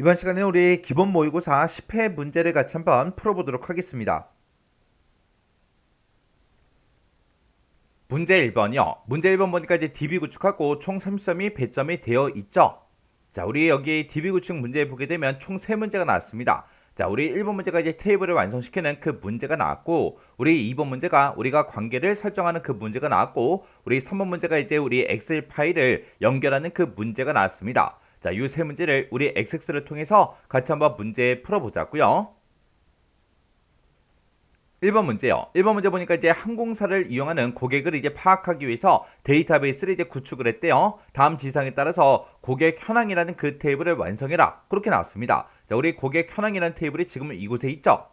이번 시간에 우리 기본 모의고사 10회 문제를 같이 한번 풀어보도록 하겠습니다. 문제 1번이요. 문제 1번 보니까 이제 DB 구축하고 총 30점이 배점이 되어 있죠. 자, 우리 여기 DB 구축 문제 보게 되면 총 3문제가 나왔습니다. 자, 우리 1번 문제가 이제 테이블을 완성시키는 그 문제가 나왔고, 우리 2번 문제가 우리가 관계를 설정하는 그 문제가 나왔고, 우리 3번 문제가 이제 우리 엑셀 파일을 연결하는 그 문제가 나왔습니다. 자, 이 세 문제를 우리 XX를 통해서 같이 한번 문제 풀어보자고요. 1번 문제요. 1번 문제 보니까 이제 항공사를 이용하는 고객을 이제 파악하기 위해서 데이터베이스를 이제 구축을 했대요. 다음 지상에 따라서 고객 현황이라는 그 테이블을 완성해라. 그렇게 나왔습니다. 자, 우리 고객 현황이라는 테이블이 지금 이곳에 있죠.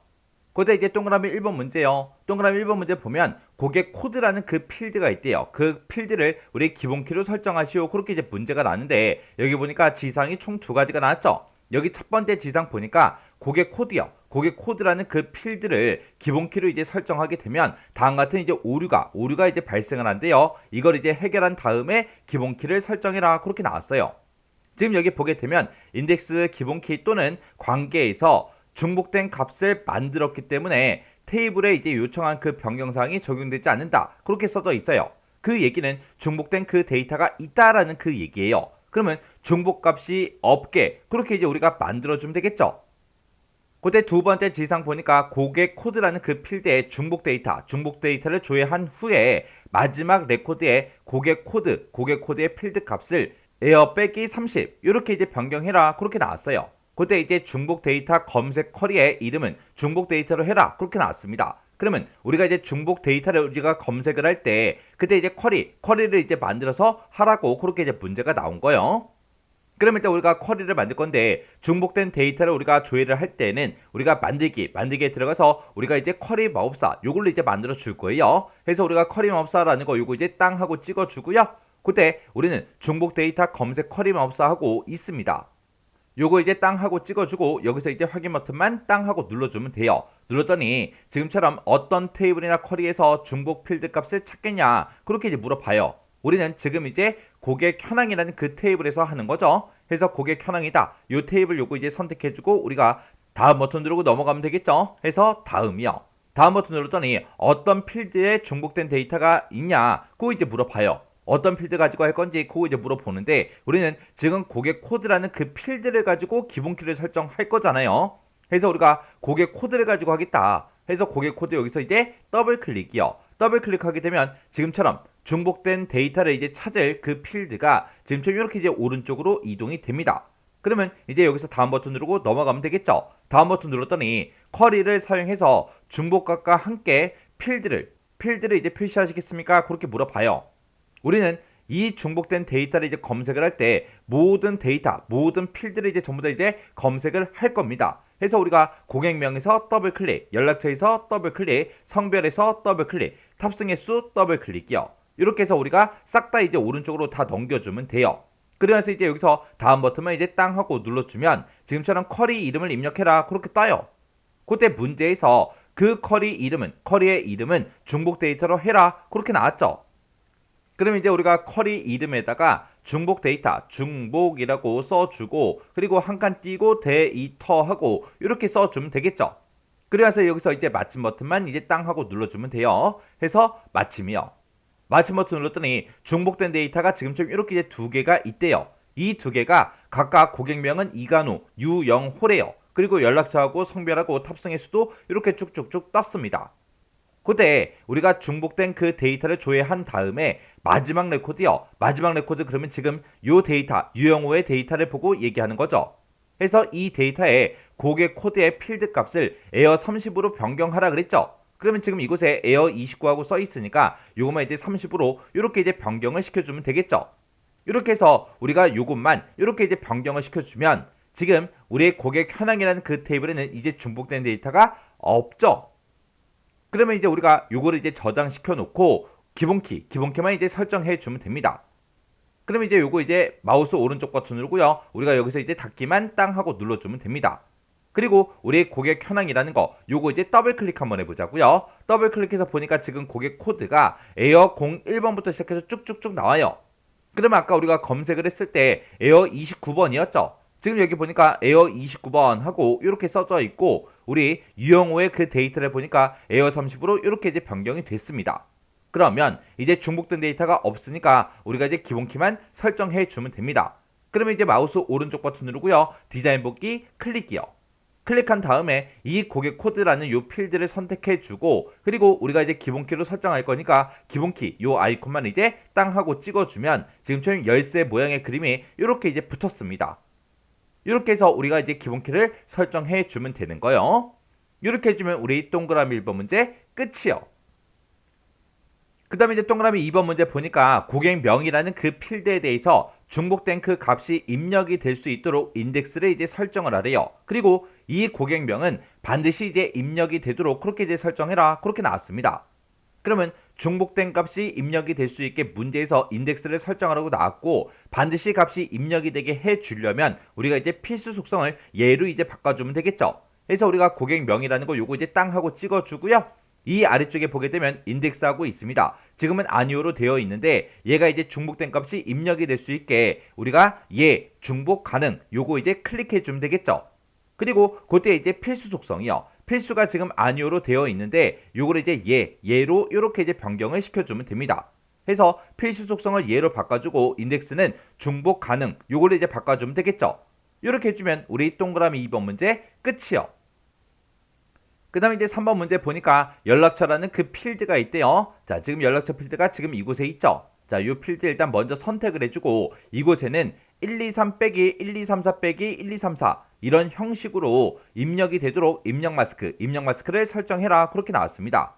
그때 이제 동그라미 1번 문제요. 동그라미 1번 문제 보면 고객 코드라는 그 필드가 있대요. 그 필드를 우리 기본키로 설정하시오. 그렇게 이제 문제가 나는데 여기 보니까 지상이 총 두 가지가 나왔죠. 여기 첫 번째 지상 보니까 고객 코드요. 고객 코드라는 그 필드를 기본키로 이제 설정하게 되면 다음 같은 이제 오류가 오류가 이제 발생을 한대요. 이걸 이제 해결한 다음에 기본키를 설정해라. 그렇게 나왔어요. 지금 여기 보게 되면 인덱스 기본키 또는 관계에서 중복된 값을 만들었기 때문에 테이블에 이제 요청한 그 변경사항이 적용되지 않는다. 그렇게 써져 있어요. 그 얘기는 중복된 그 데이터가 있다라는 그 얘기예요. 그러면 중복값이 없게 그렇게 이제 우리가 만들어주면 되겠죠. 그때 두 번째 지상 보니까 고객 코드라는 그 필드에 중복 데이터, 중복 데이터를 조회한 후에 마지막 레코드에 고객 코드, 고객 코드의 필드 값을 에어 빼기 30 이렇게 이제 변경해라 그렇게 나왔어요. 그때 이제 중복 데이터 검색 쿼리의 이름은 중복 데이터로 해라 그렇게 나왔습니다. 그러면 우리가 이제 중복 데이터를 우리가 검색을 할 때 그때 이제 쿼리, 쿼리를 이제 만들어서 하라고 그렇게 이제 문제가 나온 거예요. 그러면 일단 우리가 쿼리를 만들 건데 중복된 데이터를 우리가 조회를 할 때는 우리가 만들기 만들기에 들어가서 우리가 이제 쿼리 마법사 요걸로 이제 만들어 줄 거예요. 그래서 우리가 쿼리 마법사라는 거 요거 이제 땅 하고 찍어 주고요. 그때 우리는 중복 데이터 검색 쿼리 마법사 하고 있습니다. 요거 이제 땅 하고 찍어주고 여기서 이제 확인 버튼만 땅 하고 눌러주면 돼요. 눌렀더니 지금처럼 어떤 테이블이나 쿼리에서 중복 필드 값을 찾겠냐 그렇게 이제 물어봐요. 우리는 지금 이제 고객 현황이라는 그 테이블에서 하는 거죠. 그래서 고객 현황이다. 요 테이블 요거 이제 선택해주고 우리가 다음 버튼 누르고 넘어가면 되겠죠. 해서 다음이요. 다음 버튼 눌렀더니 어떤 필드에 중복된 데이터가 있냐 그거 이제 물어봐요. 어떤 필드 가지고 할 건지 그거 이제 물어보는데 우리는 지금 고객 코드라는 그 필드를 가지고 기본키를 설정할 거잖아요. 그래서 우리가 고객 코드를 가지고 하겠다. 해서 고객 코드 여기서 이제 더블 클릭이요. 더블 클릭하게 되면 지금처럼 중복된 데이터를 이제 찾을 그 필드가 지금처럼 이렇게 이제 오른쪽으로 이동이 됩니다. 그러면 이제 여기서 다음 버튼 누르고 넘어가면 되겠죠. 다음 버튼 눌렀더니 쿼리를 사용해서 중복값과 함께 필드를 필드를 이제 표시하시겠습니까? 그렇게 물어봐요. 우리는 이 중복된 데이터를 이제 검색을 할 때 모든 데이터, 모든 필드를 이제 전부 다 이제 검색을 할 겁니다. 그래서 우리가 고객명에서 더블 클릭, 연락처에서 더블 클릭, 성별에서 더블 클릭, 탑승 횟수 더블 클릭이요. 이렇게 해서 우리가 싹 다 이제 오른쪽으로 다 넘겨주면 돼요. 그래서 이제 여기서 다음 버튼만 이제 땅 하고 눌러주면 지금처럼 쿼리 이름을 입력해라 그렇게 떠요. 그때 문제에서 그 쿼리 이름은 쿼리의 이름은 중복 데이터로 해라 그렇게 나왔죠. 그러면 이제 우리가 쿼리 이름에다가 중복 데이터 중복이라고 써주고 그리고 한 칸 띄고 데이터 하고 이렇게 써주면 되겠죠. 그래서 여기서 이제 마침 버튼만 이제 땅 하고 눌러주면 돼요. 해서 마침이요. 마침 버튼 눌렀더니 중복된 데이터가 지금처럼 이렇게 이제 두 개가 있대요. 이 두 개가 각각 고객명은 이간우, 유영호래요. 그리고 연락처하고 성별하고 탑승 횟수도 이렇게 쭉쭉쭉 떴습니다. 그때 우리가 중복된 그 데이터를 조회한 다음에 마지막 레코드요. 마지막 레코드 그러면 지금 요 데이터 유영호의 데이터를 보고 얘기하는 거죠. 그래서 이 데이터에 고객 코드의 필드 값을 에어 30으로 변경하라 그랬죠. 그러면 지금 이곳에 에어 29하고 써 있으니까 요것만 이제 30으로 이렇게 이제 변경을 시켜주면 되겠죠. 이렇게 해서 우리가 요것만 이렇게 이제 변경을 시켜주면 지금 우리의 고객 현황이라는 그 테이블에는 이제 중복된 데이터가 없죠. 그러면 이제 우리가 요거를 이제 저장시켜 놓고 기본키, 기본키만 이제 설정해 주면 됩니다. 그러면 이제 요거 이제 마우스 오른쪽 버튼 누르고요. 우리가 여기서 이제 닫기만 땅 하고 눌러주면 됩니다. 그리고 우리 고객 현황이라는 거 요거 이제 더블 클릭 한번 해보자고요. 더블 클릭해서 보니까 지금 고객 코드가 에어 01번부터 시작해서 쭉쭉쭉 나와요. 그러면 아까 우리가 검색을 했을 때 에어 29번이었죠. 지금 여기 보니까 에어 29번 하고 이렇게 써져 있고 우리 유영호의 그 데이터를 보니까 에어 30으로 이렇게 이제 변경이 됐습니다. 그러면 이제 중복된 데이터가 없으니까 우리가 이제 기본키만 설정해 주면 됩니다. 그러면 이제 마우스 오른쪽 버튼 누르고요. 디자인 복귀 클릭이요. 클릭한 다음에 이 고객 코드라는 요 필드를 선택해 주고 그리고 우리가 이제 기본키로 설정할 거니까 기본키 요 아이콘만 이제 땅 하고 찍어 주면 지금처럼 열쇠 모양의 그림이 이렇게 이제 붙었습니다. 이렇게 해서 우리가 이제 기본키를 설정해 주면 되는 거예요. 이렇게 해주면 우리 동그라미 1번 문제 끝이요. 그 다음에 이제 동그라미 2번 문제 보니까 고객명이라는 그 필드에 대해서 중복된 그 값이 입력이 될 수 있도록 인덱스를 이제 설정을 하래요. 그리고 이 고객명은 반드시 이제 입력이 되도록 그렇게 이제 설정해라. 그렇게 나왔습니다. 그러면 중복된 값이 입력이 될 수 있게 문제에서 인덱스를 설정하라고 나왔고 반드시 값이 입력이 되게 해 주려면 우리가 이제 필수 속성을 예로 이제 바꿔주면 되겠죠. 그래서 우리가 고객명이라는 거 요거 이제 땅 하고 찍어 주고요. 이 아래쪽에 보게 되면 인덱스하고 있습니다. 지금은 아니오로 되어 있는데 얘가 이제 중복된 값이 입력이 될 수 있게 우리가 얘 중복 가능 요거 이제 클릭해 주면 되겠죠. 그리고 그때 이제 필수 속성이요. 필수가 지금 아니오로 되어 있는데 요걸 이제 얘 얘로 이렇게 이제 변경을 시켜주면 됩니다. 해서 필수 속성을 얘로 바꿔주고 인덱스는 중복 가능 요걸 이제 바꿔주면 되겠죠. 이렇게 해주면 우리 동그라미 2번 문제 끝이요. 그 다음에 이제 3번 문제 보니까 연락처라는 그 필드가 있대요. 자, 지금 연락처 필드가 지금 이곳에 있죠. 자, 이 필드 일단 먼저 선택을 해주고 이곳에는 1, 2, 3 빼기 1, 2, 3, 4 빼기 1, 2, 3, 4 이런 형식으로 입력이 되도록 입력 마스크, 입력 마스크를 설정해라 그렇게 나왔습니다.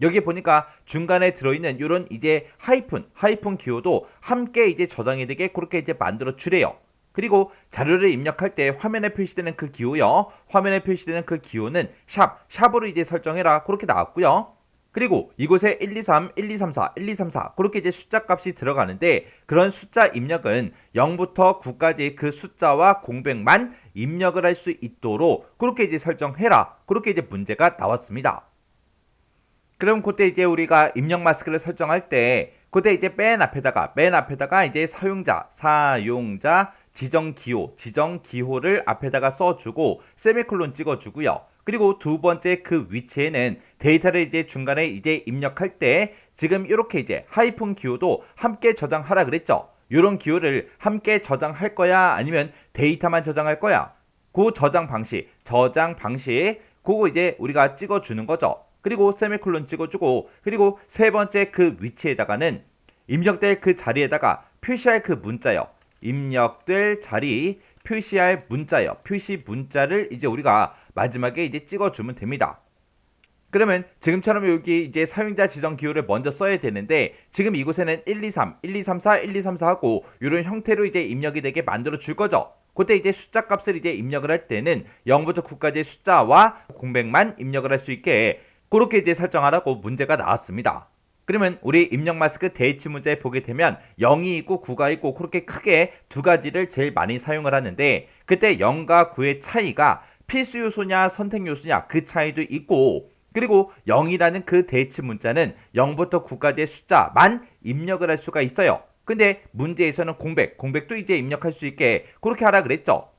여기 보니까 중간에 들어있는 이런 이제 하이픈, 하이픈 기호도 함께 이제 저장이 되게 그렇게 이제 만들어 주래요. 그리고 자료를 입력할 때 화면에 표시되는 그 기호요. 화면에 표시되는 그 기호는 샵, 샵으로 이제 설정해라. 그렇게 나왔고요. 그리고 이곳에 1, 2, 3, 1, 2, 3, 4, 1, 2, 3, 4 그렇게 이제 숫자 값이 들어가는데 그런 숫자 입력은 0부터 9까지 그 숫자와 공백만 입력을 할 수 있도록 그렇게 이제 설정해라. 그렇게 이제 문제가 나왔습니다. 그럼 그때 이제 우리가 입력 마스크를 설정할 때 그때 이제 맨 앞에다가 맨 앞에다가 이제 사용자 사용자 지정 기호 지정 기호를 앞에다가 써주고 세미콜론 찍어주고요. 그리고 두 번째 그 위치에는 데이터를 이제 중간에 이제 입력할 때 지금 이렇게 이제 하이픈 기호도 함께 저장하라 그랬죠. 이런 기호를 함께 저장할 거야 아니면 데이터만 저장할 거야. 그 저장 방식 저장 방식 그거 이제 우리가 찍어주는 거죠. 그리고 세미콜론 찍어주고 그리고 세 번째 그 위치에다가는 입력될 그 자리에다가 표시할 그 문자요. 입력될 자리 표시할 문자요. 표시 문자를 이제 우리가 마지막에 이제 찍어주면 됩니다. 그러면 지금처럼 여기 이제 사용자 지정 기호를 먼저 써야 되는데 지금 이곳에는 1, 2, 3, 1, 2, 3, 4, 1, 2, 3, 4 하고 이런 형태로 이제 입력이 되게 만들어 줄 거죠. 그때 이제 숫자 값을 이제 입력을 할 때는 0부터 9까지의 숫자와 공백만 입력을 할 수 있게 그렇게 이제 설정하라고 문제가 나왔습니다. 그러면 우리 입력 마스크 대치 문제에 보게 되면 0이 있고 9가 있고 그렇게 크게 두 가지를 제일 많이 사용을 하는데 그때 0과 9의 차이가 필수 요소냐 선택 요소냐 그 차이도 있고 그리고 0이라는 그 대치 문자는 0부터 9까지의 숫자만 입력을 할 수가 있어요. 근데 문제에서는 공백, 공백도 이제 입력할 수 있게 그렇게 하라 그랬죠.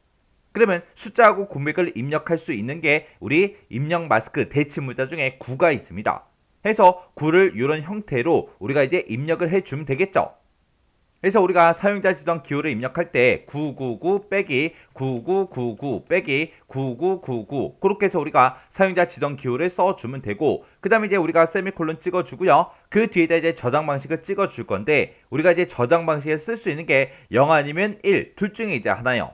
그러면 숫자하고 공백을 입력할 수 있는 게 우리 입력 마스크 대치 문자 중에 9가 있습니다. 해서 9를 이런 형태로 우리가 이제 입력을 해주면 되겠죠. 그래서 우리가 사용자 지정 기호를 입력할 때 999 빼기 9999 빼기 9999 그렇게 해서 우리가 사용자 지정 기호를 써주면 되고 그 다음에 이제 우리가 세미콜론 찍어주고요. 그 뒤에다 이제 저장 방식을 찍어줄 건데 우리가 이제 저장 방식에 쓸 수 있는 게 0 아니면 1 둘 중에 이제 하나요.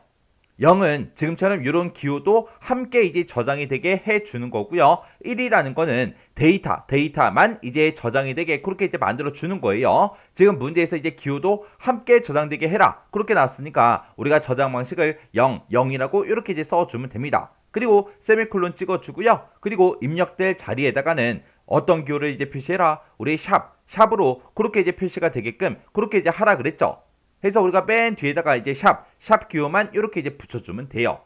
0은 지금처럼 이런 기호도 함께 이제 저장이 되게 해주는 거고요. 1이라는 거는 데이터, 데이터만 이제 저장이 되게 그렇게 이제 만들어 주는 거예요. 지금 문제에서 이제 기호도 함께 저장되게 해라. 그렇게 나왔으니까 우리가 저장 방식을 0, 0이라고 이렇게 이제 써주면 됩니다. 그리고 세미콜론 찍어주고요. 그리고 입력될 자리에다가는 어떤 기호를 이제 표시해라. 우리 샵, 샵으로 그렇게 이제 표시가 되게끔 그렇게 이제 하라 그랬죠. 해서 우리가 맨 뒤에다가 이제 샵, 샵 기호만 이렇게 이제 붙여주면 돼요.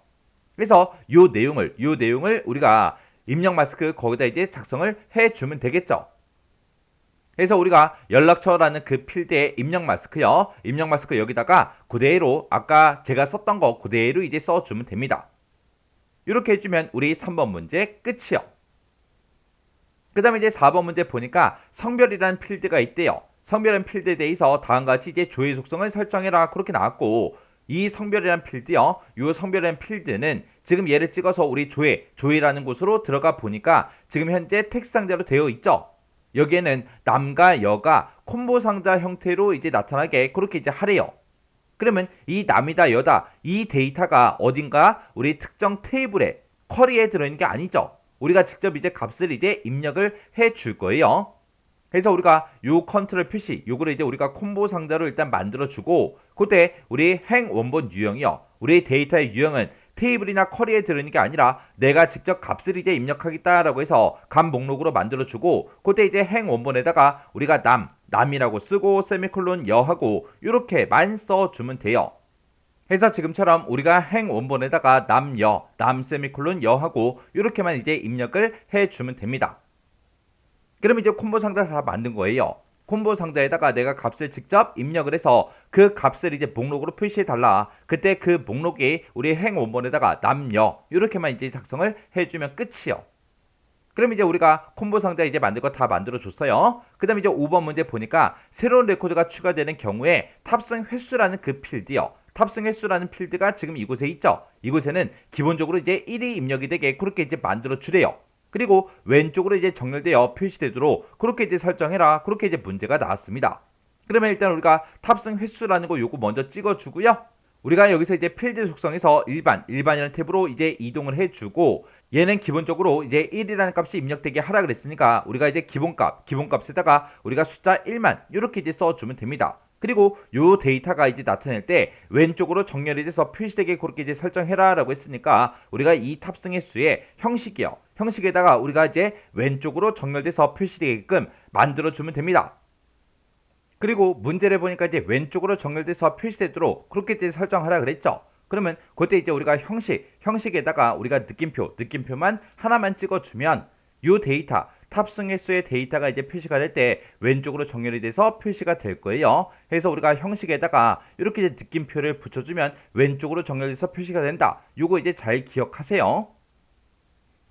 그래서 요 내용을, 요 내용을 우리가 입력 마스크 거기다 이제 작성을 해주면 되겠죠. 그래서 우리가 연락처라는 그 필드에 입력 마스크요. 입력 마스크 여기다가 그대로 아까 제가 썼던 거 그대로 이제 써주면 됩니다. 이렇게 해주면 우리 3번 문제 끝이요. 그 다음에 이제 4번 문제 보니까 성별이라는 필드가 있대요. 성별은 필드에 대해서 다음과 같이 이제 조회 속성을 설정해라 그렇게 나왔고 이 성별이란 필드요. 이 성별이란 필드는 지금 얘를 찍어서 우리 조회, 조회라는 곳으로 들어가 보니까 지금 현재 텍스트 상자로 되어 있죠. 여기에는 남과 여가 콤보 상자 형태로 이제 나타나게 그렇게 이제 하래요. 그러면 이 남이다 여다 이 데이터가 어딘가 우리 특정 테이블에 쿼리에 들어있는 게 아니죠. 우리가 직접 이제 값을 이제 입력을 해 줄 거예요. 그래서 우리가 요 컨트롤 표시 요거를 이제 우리가 콤보 상자로 일단 만들어 주고 그때 우리 행 원본 유형이요. 우리 데이터의 유형은 테이블이나 쿼리에 들어있는 게 아니라 내가 직접 값을 이제 입력하겠다라고 해서 값 목록으로 만들어 주고 그때 이제 행 원본에다가 우리가 남 남이라고 쓰고 세미콜론 여하고 이렇게만 써 주면 돼요. 그래서 지금처럼 우리가 행 원본에다가 남 여, 남 세미콜론 여하고 이렇게만 이제 입력을 해 주면 됩니다. 그럼 이제 콤보 상자 다 만든 거예요. 콤보 상자에다가 내가 값을 직접 입력을 해서 그 값을 이제 목록으로 표시해 달라. 그때 그 목록이 우리 행 원본에다가 남여 이렇게만 이제 작성을 해주면 끝이요. 그럼 이제 우리가 콤보 상자 이제 만들 거 다 만들어 줬어요. 그 다음에 이제 5번 문제 보니까 새로운 레코드가 추가되는 경우에 탑승 횟수라는 그 필드요. 탑승 횟수라는 필드가 지금 이곳에 있죠. 이곳에는 기본적으로 이제 1이 입력이 되게 그렇게 이제 만들어 주래요. 그리고 왼쪽으로 이제 정렬되어 표시되도록 그렇게 이제 설정해라. 그렇게 이제 문제가 나왔습니다. 그러면 일단 우리가 탑승 횟수라는 거 요거 먼저 찍어 주고요. 우리가 여기서 이제 필드 속성에서 일반, 일반이라는 탭으로 이제 이동을 해주고 얘는 기본적으로 이제 1이라는 값이 입력되게 하라 그랬으니까 우리가 이제 기본값, 기본값에다가 우리가 숫자 1만 이렇게 이제 써주면 됩니다. 그리고 요 데이터가 이제 나타낼 때 왼쪽으로 정렬이 돼서 표시되게 그렇게 이제 설정해라 라고 했으니까 우리가 이 탑승 횟수의 형식이요. 형식에다가 우리가 이제 왼쪽으로 정렬돼서 표시되게끔 만들어 주면 됩니다. 그리고 문제를 보니까 이제 왼쪽으로 정렬돼서 표시되도록 그렇게 이제 설정하라 그랬죠. 그러면 그때 이제 우리가 형식, 형식에다가 우리가 느낌표, 느낌표만 하나만 찍어주면 요 데이터, 탑승 횟수의 데이터가 이제 표시가 될 때 왼쪽으로 정렬이 돼서 표시가 될 거예요. 그래서 우리가 형식에다가 이렇게 이제 느낌표를 붙여주면 왼쪽으로 정렬돼서 표시가 된다. 요거 이제 잘 기억하세요.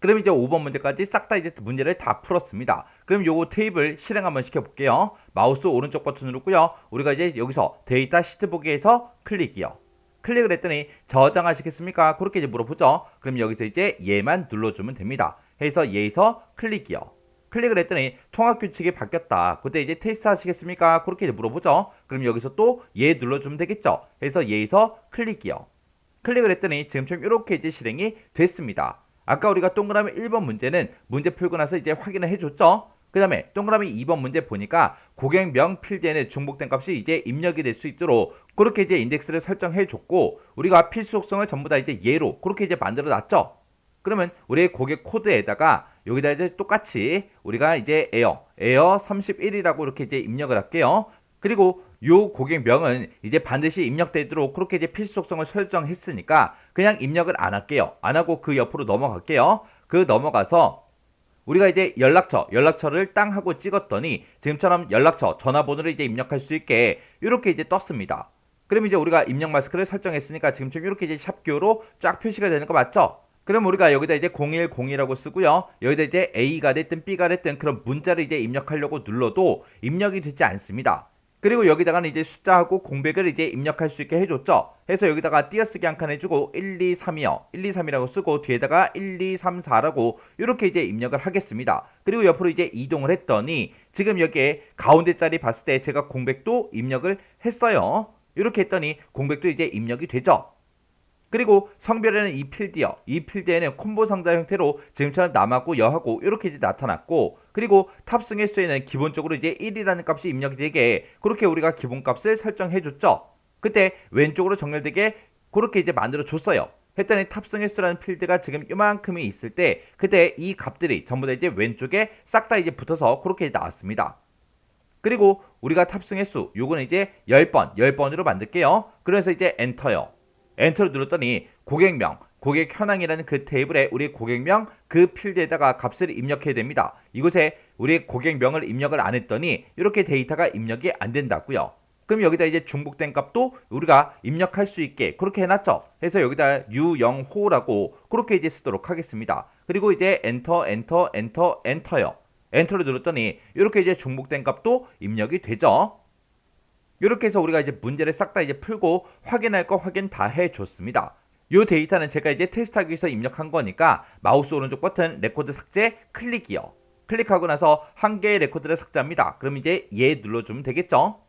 그럼 이제 5번 문제까지 싹 다 이제 문제를 다 풀었습니다. 그럼 요거 테이블 실행 한번 시켜볼게요. 마우스 오른쪽 버튼 누르고요. 우리가 이제 여기서 데이터 시트 보기에서 클릭이요. 클릭을 했더니 저장하시겠습니까? 그렇게 이제 물어보죠. 그럼 여기서 이제 얘만 눌러주면 됩니다. 해서 얘에서 클릭이요. 클릭을 했더니 통합 규칙이 바뀌었다. 그때 이제 테스트 하시겠습니까? 그렇게 물어보죠. 그럼 여기서 또얘 눌러주면 되겠죠. 해서 얘에서 클릭이요. 클릭을 했더니 지금처럼 이렇게 이제 실행이 됐습니다. 아까 우리가 동그라미 1번 문제는 문제 풀고 나서 이제 확인을 해줬죠. 그 다음에 동그라미 2번 문제 보니까 고객명 필드에는 중복된 값이 이제 입력이 될 수 있도록 그렇게 이제 인덱스를 설정해 줬고 우리가 필수 속성을 전부 다 이제 예로 그렇게 이제 만들어 놨죠. 그러면 우리의 고객 코드에다가 여기다 이제 똑같이 우리가 이제 에어 에어 31이라고 이렇게 이제 입력을 할게요. 그리고 요 고객명은 이제 반드시 입력되도록 그렇게 이제 필수 속성을 설정했으니까 그냥 입력을 안 할게요. 안 하고 그 옆으로 넘어갈게요. 그 넘어가서 우리가 이제 연락처, 연락처를 땅 하고 찍었더니 지금처럼 연락처, 전화번호를 이제 입력할 수 있게 이렇게 이제 떴습니다. 그럼 이제 우리가 입력 마스크를 설정했으니까 지금처럼 이렇게 이제 샵교로 쫙 표시가 되는 거 맞죠? 그럼 우리가 여기다 이제 010이라고 쓰고요. 여기다 이제 A가 됐든 B가 됐든 그런 문자를 이제 입력하려고 눌러도 입력이 되지 않습니다. 그리고 여기다가는 이제 숫자하고 공백을 이제 입력할 수 있게 해줬죠. 해서 여기다가 띄어쓰기 한 칸 해주고 1, 2, 3이요. 1, 2, 3이라고 쓰고 뒤에다가 1, 2, 3, 4라고 이렇게 이제 입력을 하겠습니다. 그리고 옆으로 이제 이동을 했더니 지금 여기에 가운데 자리 봤을 때 제가 공백도 입력을 했어요. 이렇게 했더니 공백도 이제 입력이 되죠. 그리고 성별에는 이 필드요. 이 필드에는 콤보 상자 형태로 지금처럼 남하고 여하고 이렇게 이제 나타났고 그리고 탑승 횟수에는 기본적으로 이제 1이라는 값이 입력이 되게 그렇게 우리가 기본값을 설정해 줬죠. 그때 왼쪽으로 정렬되게 그렇게 이제 만들어 줬어요. 했더니 탑승 횟수라는 필드가 지금 이만큼이 있을 때 그때 이 값들이 전부 다 이제 왼쪽에 싹 다 이제 붙어서 그렇게 나왔습니다. 그리고 우리가 탑승 횟수 요거는 이제 10번, 10번으로 만들게요. 그래서 이제 엔터요. 엔터를 눌렀더니 고객명, 고객 현황이라는 그 테이블에 우리 고객명 그 필드에다가 값을 입력해야 됩니다. 이곳에 우리 고객명을 입력을 안 했더니 이렇게 데이터가 입력이 안 된다고요. 그럼 여기다 이제 중복된 값도 우리가 입력할 수 있게 그렇게 해놨죠. 해서 여기다 유영호라고 그렇게 이제 쓰도록 하겠습니다. 그리고 이제 엔터 엔터 엔터 엔터요. 엔터를 눌렀더니 이렇게 이제 중복된 값도 입력이 되죠. 이렇게 해서 우리가 이제 문제를 싹 다 이제 풀고 확인할 거 확인 다 해줬습니다. 이 데이터는 제가 이제 테스트하기 위해서 입력한 거니까 마우스 오른쪽 버튼 레코드 삭제 클릭이요. 클릭하고 나서 한 개의 레코드를 삭제합니다. 그럼 이제 얘 눌러주면 되겠죠?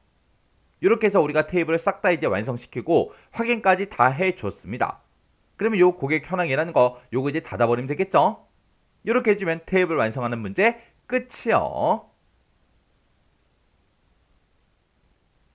이렇게 해서 우리가 테이블을 싹 다 이제 완성시키고 확인까지 다 해줬습니다. 그러면 요 고객 현황이라는 거 요거 이제 닫아버리면 되겠죠? 이렇게 해주면 테이블 완성하는 문제 끝이요.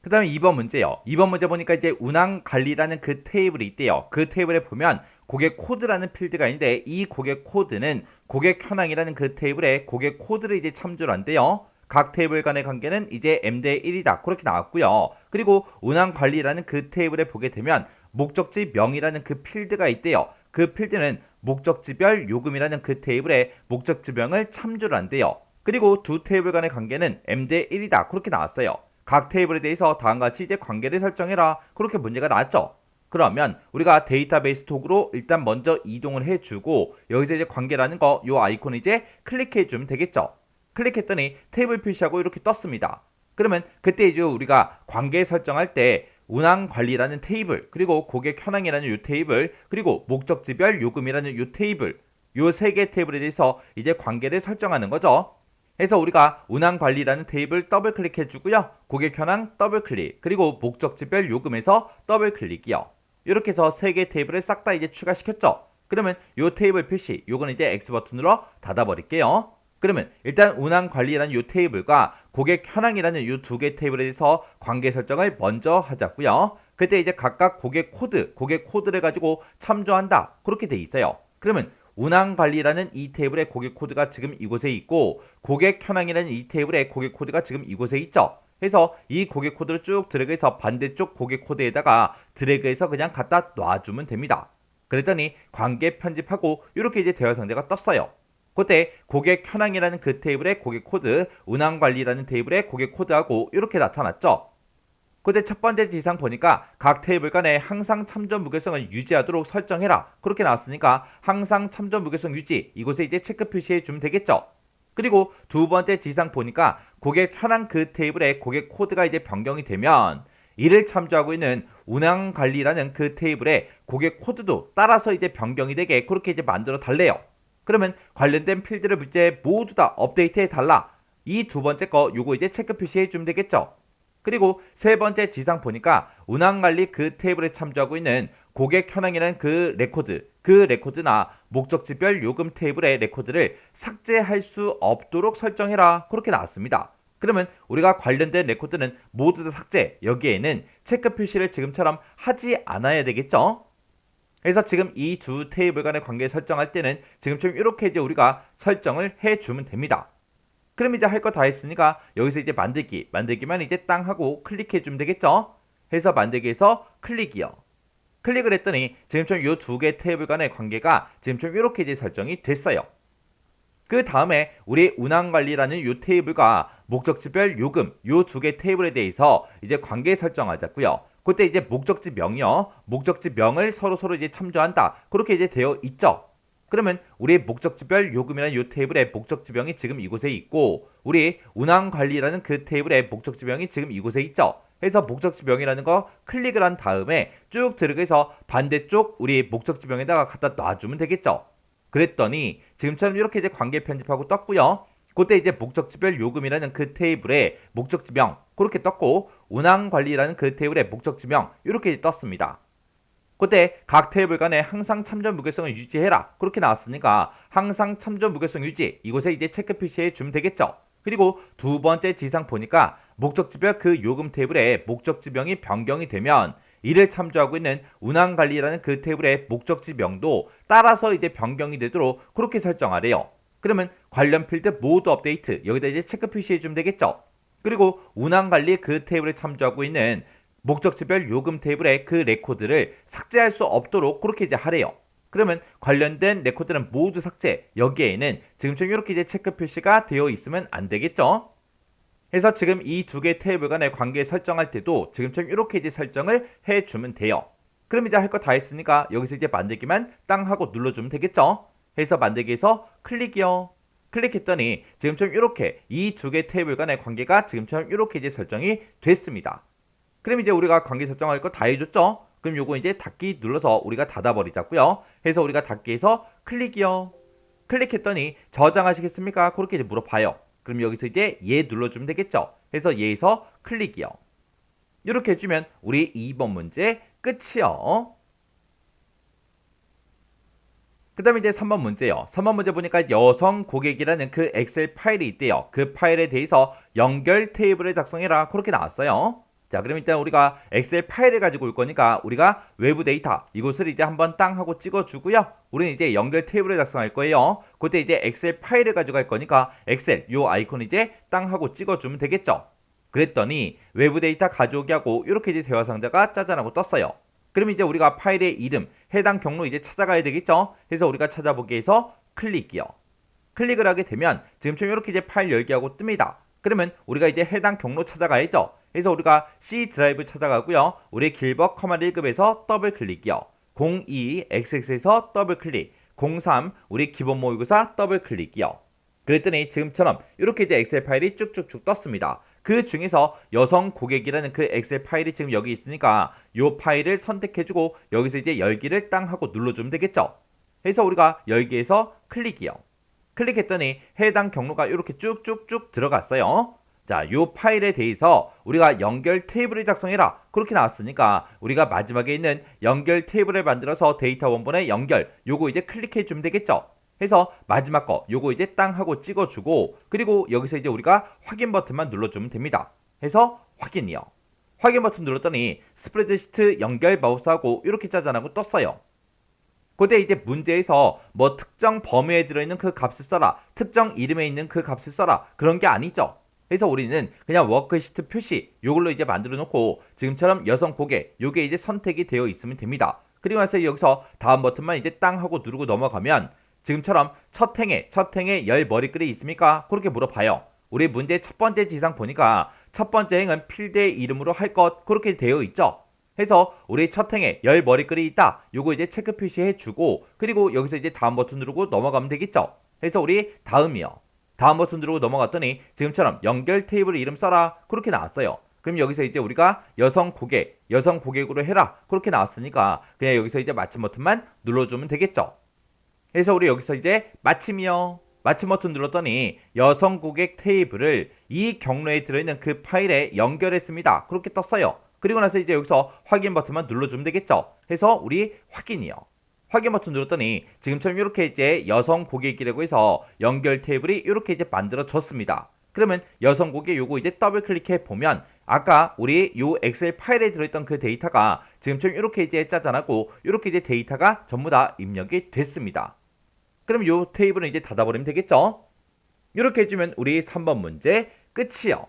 그 다음에 2번 문제요. 2번 문제 보니까 이제 운항 관리라는 그 테이블이 있대요. 그 테이블에 보면 고객 코드라는 필드가 있는데 이 고객 코드는 고객 현황이라는 그 테이블에 고객 코드를 이제 참조를 한대요. 각 테이블 간의 관계는 이제 m대 1이다. 그렇게 나왔고요. 그리고 운항 관리라는 그 테이블에 보게 되면 목적지 명이라는 그 필드가 있대요. 그 필드는 목적지별 요금이라는 그 테이블에 목적지명을 참조를 한대요. 그리고 두 테이블 간의 관계는 m대 1이다. 그렇게 나왔어요. 각 테이블에 대해서 다음과 같이 이제 관계를 설정해라. 그렇게 문제가 나왔죠. 그러면 우리가 데이터베이스 톡으로 일단 먼저 이동을 해주고 여기서 이제 관계라는 거 요 아이콘 이제 클릭해 주면 되겠죠. 클릭했더니 테이블 표시하고 이렇게 떴습니다. 그러면 그때 이제 우리가 관계 설정할 때 운항 관리라는 테이블 그리고 고객 현황이라는 요 테이블 그리고 목적지별 요금이라는 요 테이블 요 세 개 테이블에 대해서 이제 관계를 설정하는 거죠. 해서 우리가 운항 관리라는 테이블 더블 클릭해 주고요. 고객 현황 더블 클릭 그리고 목적지별 요금에서 더블 클릭이요. 이렇게 해서 세 개 테이블을 싹 다 이제 추가시켰죠. 그러면 요 테이블 표시 요거는 이제 X 버튼으로 닫아 버릴게요. 그러면 일단 운항 관리라는 요 테이블과 고객 현황이라는 요 두 개 테이블에 대해서 관계 설정을 먼저 하자고요. 그때 이제 각각 고객 코드, 고객 코드를 가지고 참조한다. 그렇게 돼 있어요. 그러면 운항 관리라는 이 테이블의 고객 코드가 지금 이곳에 있고 고객 현황이라는 이 테이블의 고객 코드가 지금 이곳에 있죠. 해서 이 고객 코드를 쭉 드래그해서 반대쪽 고객 코드에다가 드래그해서 그냥 갖다 놔주면 됩니다. 그랬더니 관계 편집하고 이렇게 이제 대화 상대가 떴어요. 그때 고객 현황이라는 그 테이블의 고객 코드, 운항 관리라는 테이블의 고객 코드하고 이렇게 나타났죠. 그때 첫 번째 지상 보니까 각 테이블 간에 항상 참조 무게성을 유지하도록 설정해라. 그렇게 나왔으니까 항상 참조 무게성 유지 이곳에 이제 체크 표시해 주면 되겠죠. 그리고 두 번째 지상 보니까 고객 현황 그 테이블에 고객 코드가 이제 변경이 되면 이를 참조하고 있는 운항 관리라는 그 테이블에 고객 코드도 따라서 이제 변경이 되게 그렇게 이제 만들어 달래요. 그러면 관련된 필드를 이제 모두 다 업데이트해 달라. 이 두 번째 거 요거 이제 체크 표시해 주면 되겠죠. 그리고 세 번째 지상 보니까 운항관리 그 테이블에 참조하고 있는 고객 현황이라는 그 레코드, 그 레코드나 목적지별 요금 테이블의 레코드를 삭제할 수 없도록 설정해라. 그렇게 나왔습니다. 그러면 우리가 관련된 레코드는 모두 다 삭제, 여기에는 체크 표시를 지금처럼 하지 않아야 되겠죠? 그래서 지금 이 두 테이블 간의 관계 설정할 때는 지금처럼 이렇게 이제 우리가 설정을 해주면 됩니다. 그럼 이제 할 거 다 했으니까 여기서 이제 만들기, 만들기만 이제 땅 하고 클릭해 주면 되겠죠? 해서 만들기에서 클릭이요. 클릭을 했더니 지금처럼 이 두 개 테이블 간의 관계가 지금처럼 이렇게 이제 설정이 됐어요. 그 다음에 우리 운항관리라는 이 테이블과 목적지별 요금 이두개 테이블에 대해서 이제 관계 설정하자고요. 그때 이제 목적지명이요. 목적지명을 서로 서로 이제 참조한다. 그렇게 이제 되어 있죠. 그러면 우리 목적지별 요금이라는 이 테이블의 목적지명이 지금 이곳에 있고 우리 운항 관리라는 그 테이블의 목적지명이 지금 이곳에 있죠. 해서 목적지명이라는 거 클릭을 한 다음에 쭉 들어가서 반대쪽 우리 목적지명에다가 갖다 놔주면 되겠죠. 그랬더니 지금처럼 이렇게 이제 관계 편집하고 떴고요. 그때 이제 목적지별 요금이라는 그 테이블에 목적지명 그렇게 떴고 운항 관리라는 그 테이블에 목적지명 이렇게 떴습니다. 그때 각 테이블 간에 항상 참조 무게성을 유지해라 그렇게 나왔으니까 항상 참조 무게성 유지 이곳에 이제 체크 표시해 주면 되겠죠. 그리고 두 번째 지상 보니까 목적지별 그 요금 테이블에 목적지명이 변경이 되면 이를 참조하고 있는 운항관리라는 그 테이블의 목적지명도 따라서 이제 변경이 되도록 그렇게 설정하래요. 그러면 관련 필드 모두 업데이트 여기다 이제 체크 표시해 주면 되겠죠. 그리고 운항관리 그 테이블에 참조하고 있는 목적지별 요금 테이블의 그 레코드를 삭제할 수 없도록 그렇게 이제 하래요. 그러면 관련된 레코드는 모두 삭제. 여기에는 지금처럼 이렇게 이제 체크 표시가 되어 있으면 안 되겠죠? 해서 지금 이 두개 테이블 간의 관계 설정할 때도 지금처럼 이렇게 이제 설정을 해주면 돼요. 그럼 이제 할 거 다 했으니까 여기서 이제 만들기만 땅 하고 눌러주면 되겠죠? 해서 만들기에서 클릭이요. 클릭했더니 지금처럼 이렇게 이 두개 테이블 간의 관계가 지금처럼 이렇게 이제 설정이 됐습니다. 그럼 이제 우리가 관계 설정할 거 다 해줬죠? 그럼 요거 이제 닫기 눌러서 우리가 닫아버리자고요. 해서 우리가 닫기에서 클릭이요. 클릭했더니 저장하시겠습니까? 그렇게 이제 물어봐요. 그럼 여기서 이제 얘 눌러주면 되겠죠? 해서 얘에서 클릭이요. 이렇게 해주면 우리 2번 문제 끝이요. 그 다음에 이제 3번 문제요. 3번 문제 보니까 여성 고객이라는 그 엑셀 파일이 있대요. 그 파일에 대해서 연결 테이블을 작성해라. 그렇게 나왔어요. 자, 그럼 일단 우리가 엑셀 파일을 가지고 올 거니까 우리가 외부 데이터 이곳을 이제 한번 땅 하고 찍어 주고요. 우리는 이제 연결 테이블을 작성할 거예요. 그때 이제 엑셀 파일을 가져갈 거니까 엑셀 요 아이콘 이제 땅 하고 찍어 주면 되겠죠. 그랬더니 외부 데이터 가져오기 하고 이렇게 이제 대화 상자가 짜잔하고 떴어요. 그럼 이제 우리가 파일의 이름, 해당 경로 이제 찾아가야 되겠죠? 그래서 우리가 찾아보기에서 클릭이요. 클릭을 하게 되면 지금처럼 이렇게 이제 파일 열기하고 뜹니다. 그러면 우리가 이제 해당 경로 찾아가야죠. 그래서 우리가 C 드라이브 찾아가고요. 우리 길버 커마드 1급에서 더블 클릭이요. 02XX에서 더블 클릭. 03 우리 기본 모의고사 더블 클릭이요. 그랬더니 지금처럼 이렇게 이제 엑셀 파일이 쭉쭉쭉 떴습니다. 그 중에서 여성 고객이라는 그 엑셀 파일이 지금 여기 있으니까 이 파일을 선택해주고 여기서 이제 열기를 땅 하고 눌러주면 되겠죠. 그래서 우리가 열기에서 클릭이요. 클릭했더니 해당 경로가 이렇게 쭉쭉쭉 들어갔어요. 자, 이 파일에 대해서 우리가 연결 테이블을 작성해라. 그렇게 나왔으니까 우리가 마지막에 있는 연결 테이블을 만들어서 데이터 원본에 연결 요거 이제 클릭해 주면 되겠죠. 해서 마지막 거 요거 이제 땅 하고 찍어 주고 그리고 여기서 이제 우리가 확인 버튼만 눌러 주면 됩니다. 해서 확인이요. 확인 버튼 눌렀더니 스프레드시트 연결 마우스하고 이렇게 짜잔하고 떴어요. 그때 이제 문제에서 뭐 특정 범위에 들어있는 그 값을 써라, 특정 이름에 있는 그 값을 써라 그런 게 아니죠. 그래서 우리는 그냥 워크시트 표시 요걸로 이제 만들어 놓고 지금처럼 여성 고객 요게 이제 선택이 되어 있으면 됩니다. 그리고 나서 여기서 다음 버튼만 이제 땅 하고 누르고 넘어가면 지금처럼 첫 행에 첫 행에 열 머리글이 있습니까? 그렇게 물어봐요. 우리 문제 첫 번째 지상 보니까 첫 번째 행은 필드의 이름으로 할 것 그렇게 되어 있죠. 해서 우리 첫 행에 열 머리글이 있다. 요거 이제 체크 표시해 주고 그리고 여기서 이제 다음 버튼 누르고 넘어가면 되겠죠. 해서 우리 다음이요. 다음 버튼 누르고 넘어갔더니 지금처럼 연결 테이블 이름 써라 그렇게 나왔어요. 그럼 여기서 이제 우리가 여성 고객, 여성 고객으로 해라 그렇게 나왔으니까 그냥 여기서 이제 마침 버튼만 눌러주면 되겠죠. 그래서 우리 여기서 이제 마침이요. 마침 버튼 눌렀더니 여성 고객 테이블을 이 경로에 들어있는 그 파일에 연결했습니다. 그렇게 떴어요. 그리고 나서 이제 여기서 확인 버튼만 눌러주면 되겠죠. 해서 우리 확인이요. 확인 버튼 눌렀더니 지금처럼 이렇게 이제 여성 고객이라고 해서 연결 테이블이 이렇게 이제 만들어졌습니다. 그러면 여성 고객 요거 이제 더블 클릭해 보면 아까 우리 요 엑셀 파일에 들어있던 그 데이터가 지금처럼 이렇게 이제 짜잔하고 이렇게 이제 데이터가 전부 다 입력이 됐습니다. 그럼 요 테이블은 이제 닫아버리면 되겠죠? 이렇게 해주면 우리 3번 문제 끝이요.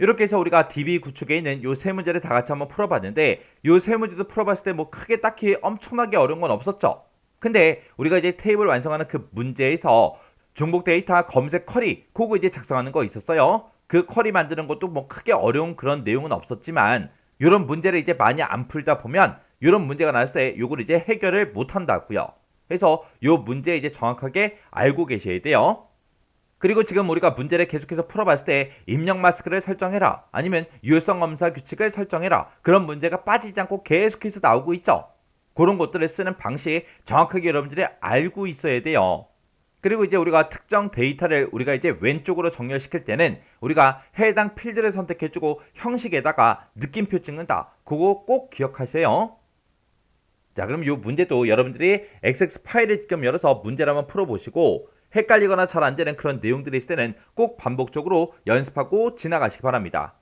이렇게 해서 우리가 DB 구축에 있는 요 세 문제를 다 같이 한번 풀어봤는데 요 세 문제도 풀어봤을 때 뭐 크게 딱히 엄청나게 어려운 건 없었죠. 근데 우리가 이제 테이블 완성하는 그 문제에서 중복 데이터 검색 쿼리 그거 이제 작성하는 거 있었어요. 그 쿼리 만드는 것도 뭐 크게 어려운 그런 내용은 없었지만 이런 문제를 이제 많이 안 풀다 보면 이런 문제가 나왔을 때 요걸 이제 해결을 못 한다고요. 그래서 요 문제 이제 정확하게 알고 계셔야 돼요. 그리고 지금 우리가 문제를 계속해서 풀어봤을 때 입력 마스크를 설정해라 아니면 유효성 검사 규칙을 설정해라 그런 문제가 빠지지 않고 계속해서 나오고 있죠. 그런 것들을 쓰는 방식 정확하게 여러분들이 알고 있어야 돼요. 그리고 이제 우리가 특정 데이터를 우리가 이제 왼쪽으로 정렬시킬 때는 우리가 해당 필드를 선택해주고 형식에다가 느낌표 찍는다. 그거 꼭 기억하세요. 자, 그럼 이 문제도 여러분들이 XX 파일을 직접 열어서 문제를 한번 풀어보시고 헷갈리거나 잘 안 되는 그런 내용들이 있을 때는 꼭 반복적으로 연습하고 지나가시기 바랍니다.